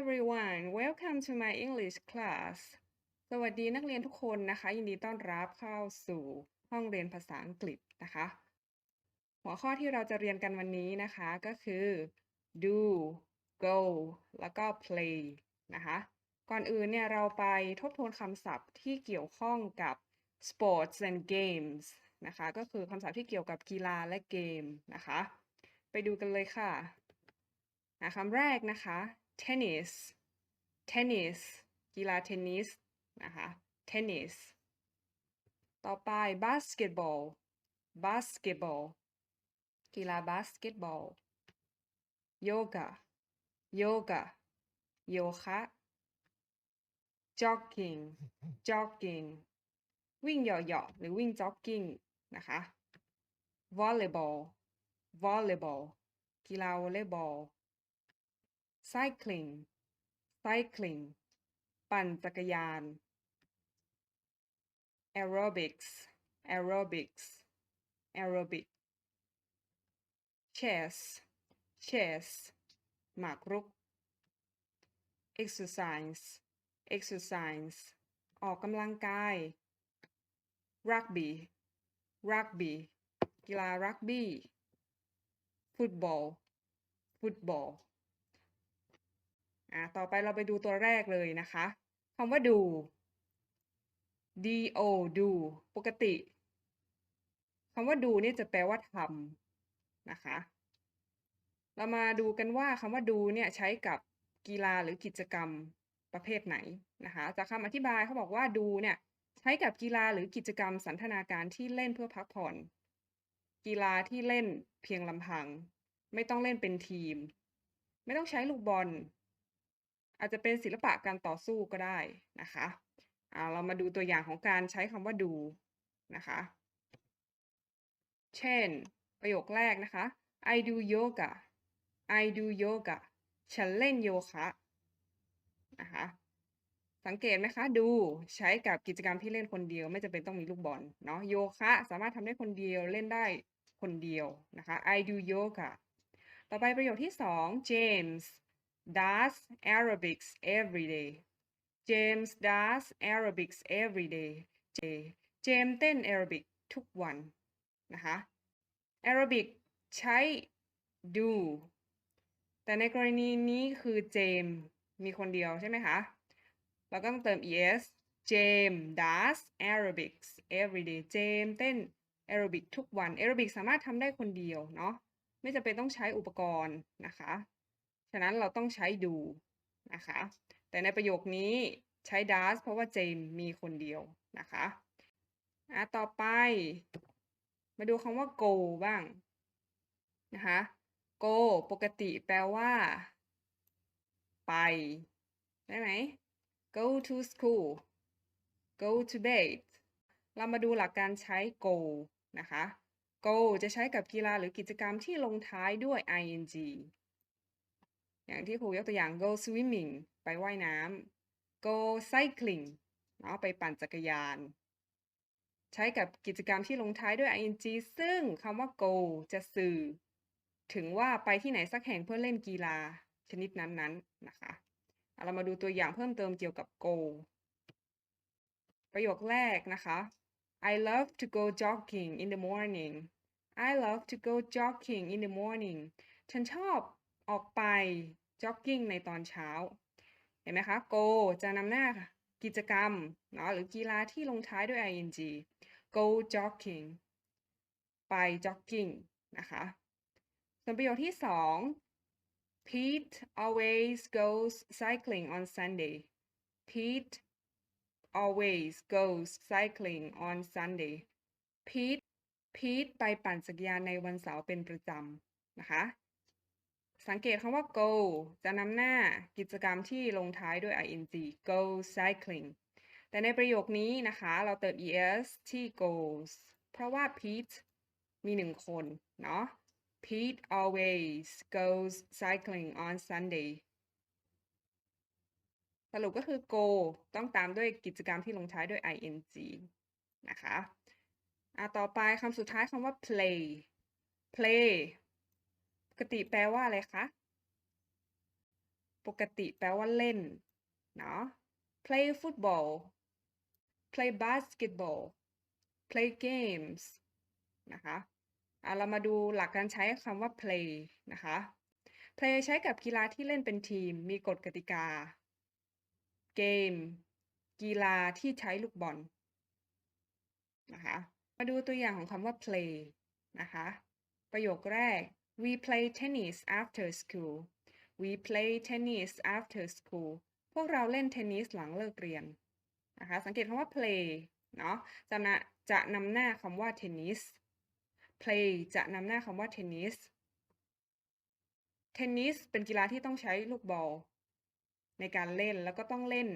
everyone welcome to my English class สวัสดีนักเรียนทุกคนนะคะ ยินดีต้อนรับเข้าสู่ห้องเรียนภาษาอังกฤษนะคะ หัวข้อที่เราจะเรียนกันวันนี้นะคะก็คือ do go แล้วก็ play นะคะ ก่อนอื่นเนี่ยเราไปทบทวนคำศัพท์ที่เกี่ยวข้องกับ sports and games นะคะ ก็คือคำศัพท์ที่เกี่ยวกับกีฬาและเกมนะคะ ไปดูกันเลยค่ะอะคำแรกนะคะ tennis tennis กีฬาเทนนิสนะคะ tennis ต่อไป basketball basketball กีฬาบาสเกตบอล yoga yoga โยคะ jogging jogging วิ่งเหยาะๆหรือวิ่ง jogging นะคะ volleyball volleyball กีฬาวอลเลย์บอล cycling cycling ปั่นจักรยาน aerobics aerobics aerobic chess chess หมากรุก exercise exercise ออกกำลังกาย rugby rugby กีฬารักบี้ football football อะต่อ ต่อไปเราไปดูตัวแรกเลยนะคะคำว่าดู d o do ปกติคำว่าดูเนี่ยจะแปลว่าทำนะคะ เรามาดูกันว่าคำว่าดูเนี่ยใช้กับกีฬาหรือกิจกรรมประเภทไหนนะคะจากคำอธิบายเขาบอกว่าดูเนี่ยใช้กับกีฬาหรือกิจกรรมสันทนาการที่เล่นเพื่อพักผ่อน กีฬาที่เล่นเพียงลำพัง ไม่ต้องเล่นเป็นทีม ไม่ต้องใช้ลูกบอล อาจจะเป็นศิลปะการต่อสู้ก็ได้นะคะอ่าเรามาดูตัวอย่างของการใช้คำว่าดูนะคะ เช่น ประโยคแรกนะคะ I do yoga I do yoga ฉันเล่นโยคะนะคะ สังเกตไหมคะ ดูใช้กับกิจกรรมที่เล่นคนเดียว ไม่จำเป็นต้องมีลูกบอลเนาะโยคะ สามารถทำได้คนเดียวเล่นได้คนเดียวนะคะ I do yoga ต่อไปประโยคที่สอง James does aerobics every day James does aerobics every day J James เต้นแอโรบิกทุกวันนะคะแอโรบิกใช้ do แต่ในกรณีนี้คือเจมมีคนเดียวใช่ไหมคะ เราก็ต้องเติม es James does aerobics every day เจมเต้นแอโรบิกทุกวันแอโรบิกสามารถทำได้คนเดียวเนาะไม่จำเป็นต้องใช้อุปกรณ์นะคะ ฉะนั้นเราต้องใช้ดูนะคะ แต่ในประโยคนี้ใช้ does เพราะว่าเจมมีคนเดียวนะคะอะต่อไป มาดูคำว่า go บ้างนะคะ go ปกติแปลว่า ไป ได้ไหม go to school go to bed เรามาดูหลักการใช้ go นะคะ go จะใช้กับกีฬาหรือกิจกรรมที่ลงท้ายด้วย ing อย่างที่ครูยกตัวอย่าง go swimming ไปว่ายน้ำ go cycling เนาะไปปั่นจักรยาน ใช้กับกิจกรรมที่ลงท้ายด้วย ing ซึ่งคำว่า go จะสื่อ ถึงว่าไปที่ไหนสักแห่งเพื่อเล่นกีฬาชนิดนั้นๆนนะคะเรามาดูตัวอย่างเพิ่มเติมเกี่ยวกับ go ประโยคแรกนะคะ I love to go jogging in the morning I love to go jogging in the morning ฉันชอบ ออกไป jogging ในตอนเช้า เห็นไหมคะ go จะนำหน้ากิจกรรมเนาะหรือกีฬาที่ลงท้ายด้วย ing go jogging ไป jogging นะคะส่วนประโยคที่สอง Pete always goes cycling on Sunday Pete always goes cycling on Sunday Pete Pete ไปปั่นจักรยานในวันเสาร์เป็นประจำนะคะ สังเกตคำว่า go จะนำหน้ากิจกรรมที่ลงท้ายด้วย ing go cycling แต่ในประโยคนี้นะคะเราเติม es ที่ goes เพราะว่า Pete มีหนึ่งคนเนาะ Pete always goes cycling on Sunday สรุปก็คือ go ต้องตามด้วยกิจกรรมที่ลงท้ายด้วย ing นะคะอะต่อไปคำสุดท้ายคำว่า play play ปกติแปลว่าอะไรคะ ปกติแปลว่าเล่น เนาะ play football play basketball play games นะคะอะเรามาดูหลักการใช้คำว่า play นะคะ play ใช้กับกีฬาที่เล่นเป็นทีม มีกฎกติกา เกม กีฬาที่ใช้ลูกบอล นะคะ มาดูตัวอย่างของคำว่า play นะคะ ประโยคแรก we play tennis after school we play tennis after school พวกเราเล่นเทนนิสหลังเลิกเรียนนะคะสังเกตคำว่า play เนาะจะนะจะนำหน้าคำว่าเทนนิส play จะนำหน้าคำว่าเทนนิส เทนนิสเป็นกีฬาที่ต้องใช้ลูกบอล ในการเล่นแล้วก็ต้องเล่น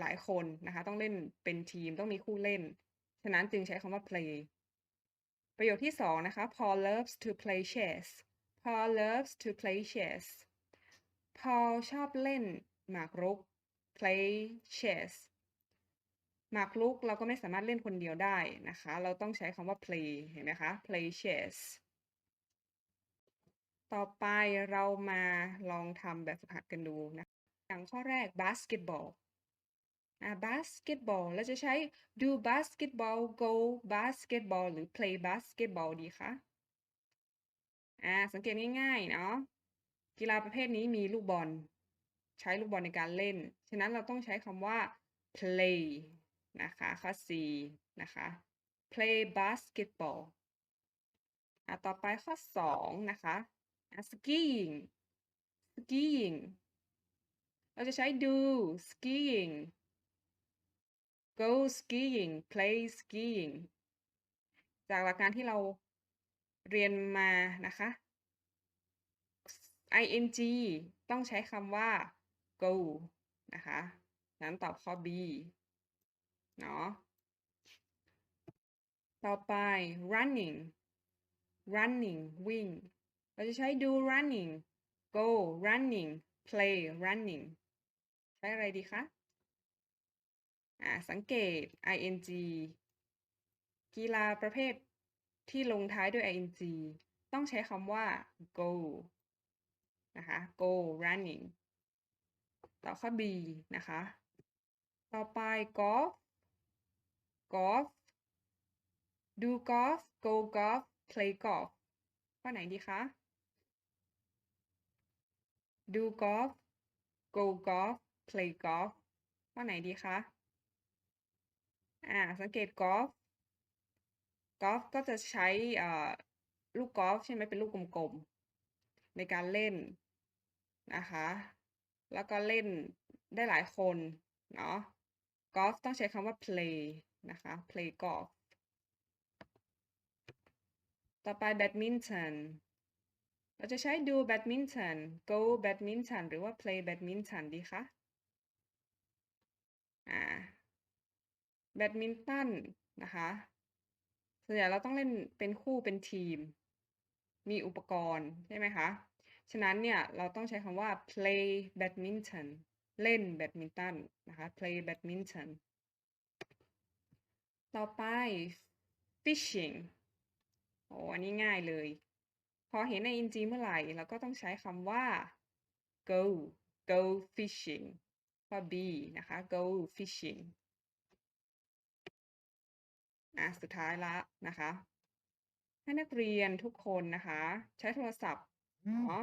หลายคนนะคะ ต้องเล่นเป็นทีมต้องมีคู่เล่น ฉะนั้นจึงใช้คำว่า play ประโยคที่สองนะคะ Paul loves to play chess Paul loves to play chess Paul ชอบเล่นหมากรุก play chess หมากรุกเราก็ไม่สามารถเล่นคนเดียวได้นะคะ เราต้องใช้คำว่า play เห็นไหมคะ play chess ต่อไปเรามาลองทำแบบฝึกหัดกันดูนะ อย่างข้อแรก basketball basketball เราจะใช้ do basketball go basketball หรือ play basketball ดีคะอ่าสังเกตง่ายๆเนาะกีฬาประเภทนี้มีลูกบอล ใช้ลูกบอลในการเล่น ฉะนั้นเราต้องใช้คำว่า play นะคะข้อ C นะคะ play basketball อะต่อไปข้อ 2 นะคะอะ skiing skiing เราจะใช้ do skiing go skiing play skiing จากหลักการที่เราเรียนมานะคะ ing ต้องใช้คำว่า go นะคะนั้นตอบข้อ B เนาะ ต่อไป running running วิ่ง เราจะใช้ do running go running play running ใช้อะไรดีคะ อ่าสังเกต ing กีฬาประเภทที่ลงท้ายด้วย ing ต้องใช้คำว่า go นะคะ go running ต่อข้อ B นะคะ ต่อไป golf golf do golf go golf play golf ข้อไหนดีคะ do golf go golf play golf ข้อไหนดีคะ อ่าสังเกต golf golf ก็จะใช้อ่าลูกกอล์ฟใช่ไหมเป็นลูกกลมๆในการเล่นนะคะ แล้วก็เล่นได้หลายคนเนาะ golf ต้องใช้คำว่า play นะคะ play golf ต่อไป badminton เราจะใช้ do badminton go badminton หรือว่า play badminton ดีคะ อ่า badminton นะคะส่วนใหญ่เราต้องเล่นเป็นคู่เป็นทีม มีอุปกรณ์ใช่ไหมคะ ฉะนั้นเนี่ยเราต้องใช้คำว่า play badminton เล่นแบดมินตันนะคะ play badminton ต่อไป fishing โอ้อันนี้ง่ายเลย พอเห็นใน ing เมื่อไหร่เราก็ต้องใช้คำว่า go go fishing ข้อ B นะคะ go fishing อะสุดท้ายละนะคะ ให้นักเรียนทุกคนนะคะ ใช้โทรศัพท์เนาะ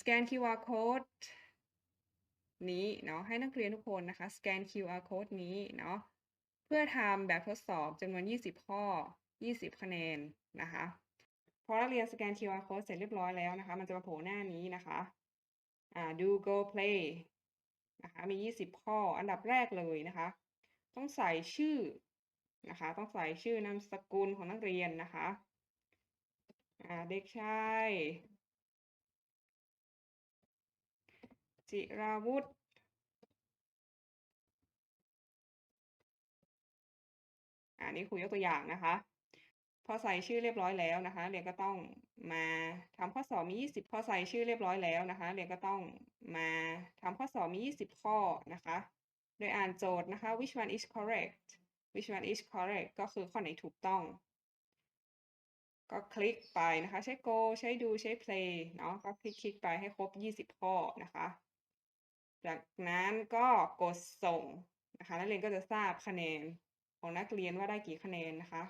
สแกน QR code นี้เนาะให้นักเรียนทุกคนนะคะ สแกน QR code นี้เนาะเพื่อทำแบบทดสอบจำนวน 20 ข้อ 20 คะแนนนะคะพอนักเรียนสแกน QR code เสร็จเรียบร้อยแล้วนะคะ มันจะมาโผล่หน้านี้นะคะอ่า do go play นะคะมี 20 ข้ออันดับแรกเลยนะคะ ต้องใส่ชื่อ นะคะ ต้องใส่ชื่อนามสกุลของนักเรียนนะคะเด็กชายจิราวุธอันนี้ครูยกตัวอย่างนะคะ พอใส่ชื่อเรียบร้อยแล้วนะคะ เรียนก็ต้องมาทำข้อสอบมี 20 พอใส่ชื่อเรียบร้อยแล้วนะคะ เรียนก็ต้องมาทำข้อสอบมี 20 ข้อนะคะ โดยอ่านโจทย์นะคะ which one is correct which one is correct ก็คือข้อไหนถูกต้อง ก็คลิกไปนะคะ ใช้ Go ใช้ Do ใช้ Play เนาะก็คลิกๆไปให้ครบ 20 ข้อนะคะ จากนั้นก็กดส่งนะคะ นักเรียนก็จะทราบคะแนนของนักเรียนว่าได้กี่คะแนนนะคะ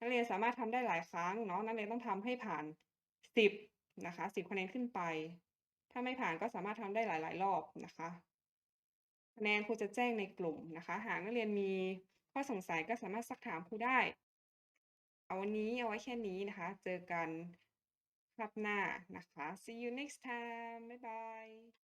นักเรียนสามารถทำได้หลายครั้งเนาะนักเรียนต้องทำให้ผ่าน 10นะคะ10 คะแนนขึ้นไป ถ้าไม่ผ่านก็สามารถทำได้หลาย ๆ รอบนะคะ คะแนนครูจะแจ้งในกลุ่มนะคะ หากนักเรียนมี ข้อสงสัยก็สามารถซักถามครูได้ เอาวันนี้เอาไว้แค่นี้นะคะ เจอกันครับหน้านะคะ see you next time บ๊ายบาย